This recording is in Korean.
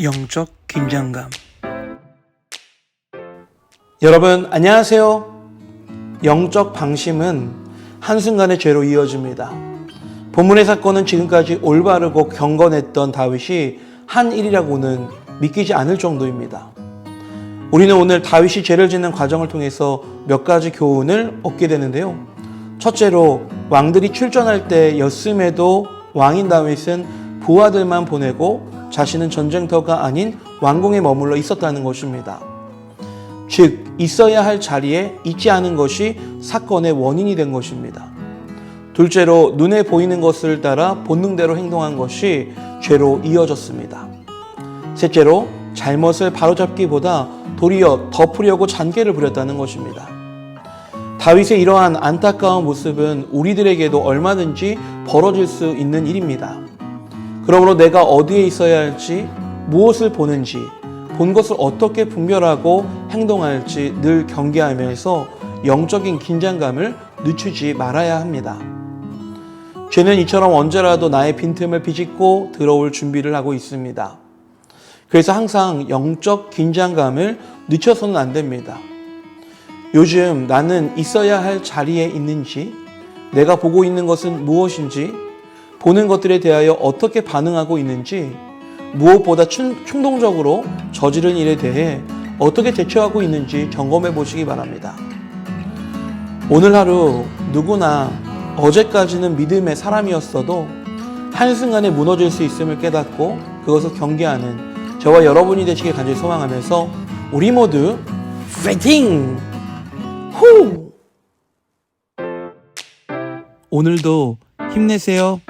영적 긴장감. 여러분, 안녕하세요. 영적 방심은 한순간의 죄로 이어집니다. 본문의 사건은 지금까지 올바르고 경건했던 다윗이 한 일이라고는 믿기지 않을 정도입니다. 우리는 오늘 다윗이 죄를 짓는 과정을 통해서 몇 가지 교훈을 얻게 되는데요. 첫째로 왕들이 출전할 때였음에도 왕인 다윗은 부하들만 보내고 자신은 전쟁터가 아닌 왕궁에 머물러 있었다는 것입니다. 즉 있어야 할 자리에 있지 않은 것이 사건의 원인이 된 것입니다. 둘째로 눈에 보이는 것을 따라 본능대로 행동한 것이 죄로 이어졌습니다. 셋째로 잘못을 바로잡기보다 도리어 덮으려고 잔계를 부렸다는 것입니다. 다윗의 이러한 안타까운 모습은 우리들에게도 얼마든지 벌어질 수 있는 일입니다. 그러므로 내가 어디에 있어야 할지, 무엇을 보는지, 본 것을 어떻게 분별하고 행동할지 늘 경계하면서 영적인 긴장감을 늦추지 말아야 합니다. 죄는 이처럼 언제라도 나의 빈틈을 비집고 들어올 준비를 하고 있습니다. 그래서 항상 영적 긴장감을 늦춰서는 안 됩니다. 요즘 나는 있어야 할 자리에 있는지, 내가 보고 있는 것은 무엇인지, 보는 것들에 대하여 어떻게 반응하고 있는지, 무엇보다 충- 충동적으로 저지른 일에 대해 어떻게 대처하고 있는지 점검해 보시기 바랍니다. 오늘 하루 누구나 어제까지는 믿음의 사람이었어도 한순간에 무너질 수 있음을 깨닫고 그것을 경계하는 저와 여러분이 되시길 간절히 소망하면서 우리 모두 파이팅! 후! 오늘도 힘내세요.